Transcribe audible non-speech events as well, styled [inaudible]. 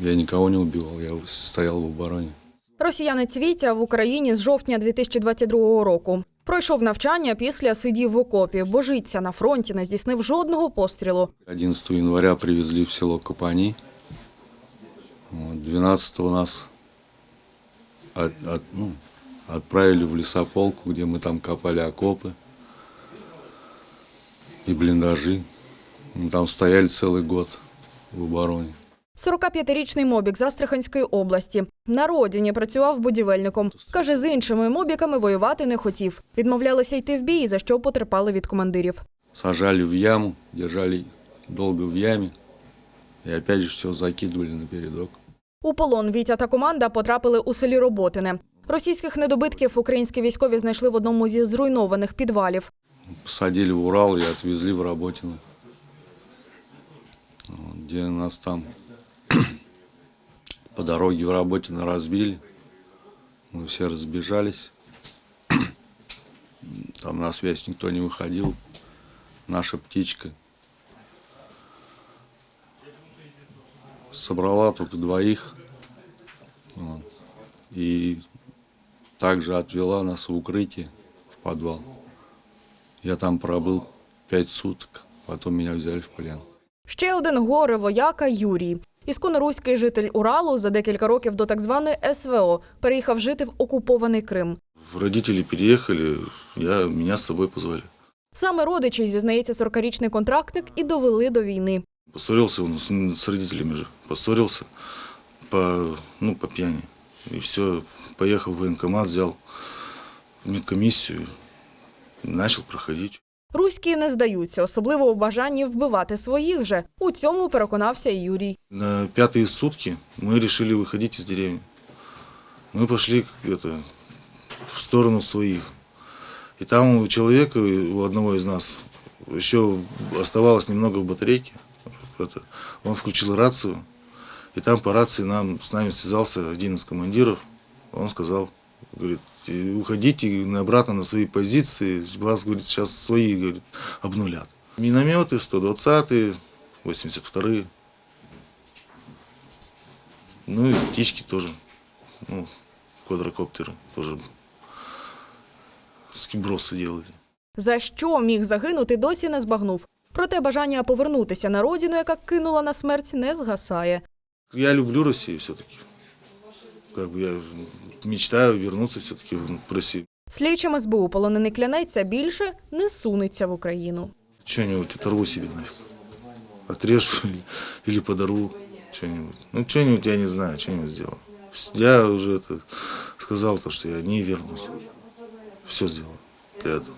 Я никого не убивал, я стоял в обороне. Росіянець Вітя в Україні з жовтня 2022 року. Пройшов навчання, після сидів в окопі, божиться на фронті, не здійснив жодного пострілу. 11 января привезли в село Капани. Вот, 12 нас от- от- ну, отправили в лесополку, где мы там копали окопы и блиндажи. Мы там стояли целый год в обороне. 45-річний мобік з Астраханської області. На родині працював будівельником. Каже, з іншими мобіками воювати не хотів. Відмовлялися йти в бій, за що потерпали від командирів. Сажали в яму, держали долго в яме. И опять же все закидывали на передок. У полон Вітя та команда потрапили у селі Роботине. Російських недобитків українські військові знайшли в одному зі зруйнованих підвалів. Посадили в Урал и отвезли в Работино. Вот, Где нас там по дороге в Работино разбили. Мы все разбежались. [clears throat] Там на связь никто не выходил. Наша птичка собрала только двоих. Вот. И также отвела нас в укрытие, в подвал. Я там пробыл пять суток, потом меня взяли в плен. Ще один горе вояка Юрій. Ісконоруський житель Уралу за декілька років до так званої СВО переїхав жити в окупований Крим. Родители переехали, я, меня с собой позвали. Саме родичі, зізнається 40-річний контрактник, і довели до війни. Поссорился он с, с родителями же, поссорился по, ну, по пьяни. И все, поехал в военкомат, взял медкомиссию, начал проходить. Руські не здаються, особливо у бажанні вбивати своїх же. У цьому переконався і Юрій. На пятые сутки мы решили выходить из деревни. Мы пошли к- это, в сторону своих. И там у человека, у одного из нас, еще оставалось немного в батарейке. Это, он включил рацию, и там по рации нам, с нами связался один из командиров. Он сказал, говорит, «И уходите на- обратно на свои позиции, вас, говорит, сейчас свои, говорит, обнулят. Минометы 120-е, 82-е. Ну и птички тоже. Ну, квадрокоптеры тоже. Скибросы делали. За що міг загинути, досі не збагнув. Проте бажання повернутися на родину, яка кинула на смерть, не згасає. Я люблю Россию все-таки. Как бы я мечтаю вернуться все-таки в Россию. Слідчим СБУ полонений клянеться більше не сунеться в Україну. Что-нибудь оторву себе нафиг. Отрежу или, или подорву что-нибудь. Ну, что-нибудь я не знаю, что-нибудь сделаю. Я уже это сказал, то, что я не вернусь. Все сделаю для этого.